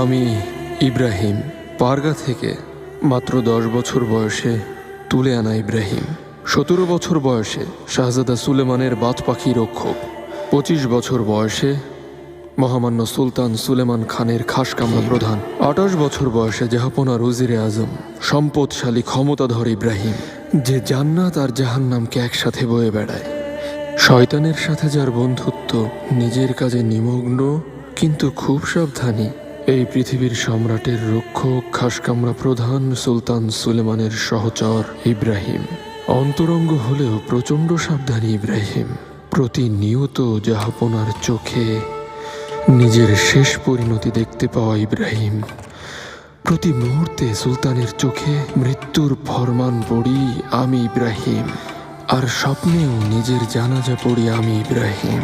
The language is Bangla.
আমি ইব্রাহিম, পারগা থেকে মাত্র দশ বছর বয়সে তুলে আনা ইব্রাহিম। সতেরো বছর বয়সে শাহজাদা সুলেমানের বাত পাখি রক্ষক। পঁচিশ বছর বয়সে মহামান্য সুলতান সুলেমান খানের খাসকামরা প্রধান। আঠাশ বছর বয়সে জাহাপনা রুজিরে আজম, সম্পদশালী, ক্ষমতাধর ইব্রাহিম, যে জান্নাত আর জাহান্নামকে একসাথে বয়ে বেড়ায়। শয়তানের সাথে যার বন্ধুত্ব নিজের কাজে নিমগ্ন, কিন্তু খুব সাবধানী এই পৃথিবীর সম্রাটের রক্ষক খাসকামরা প্রধান সুলতান সুলেমানের সহচর ইব্রাহিম। অন্তরঙ্গ হলেও প্রচণ্ড সাবধানী ইব্রাহিম। প্রতিনিয়ত জাহাপনার চোখে নিজের শেষ পরিণতি দেখতে পাওয়া ইব্রাহিম। প্রতি মুহূর্তে সুলতানের চোখে মৃত্যুর ফরমান পড়ি আমি ইব্রাহিম। আর স্বপ্নেও নিজের জানাজা পড়ি আমি ইব্রাহিম।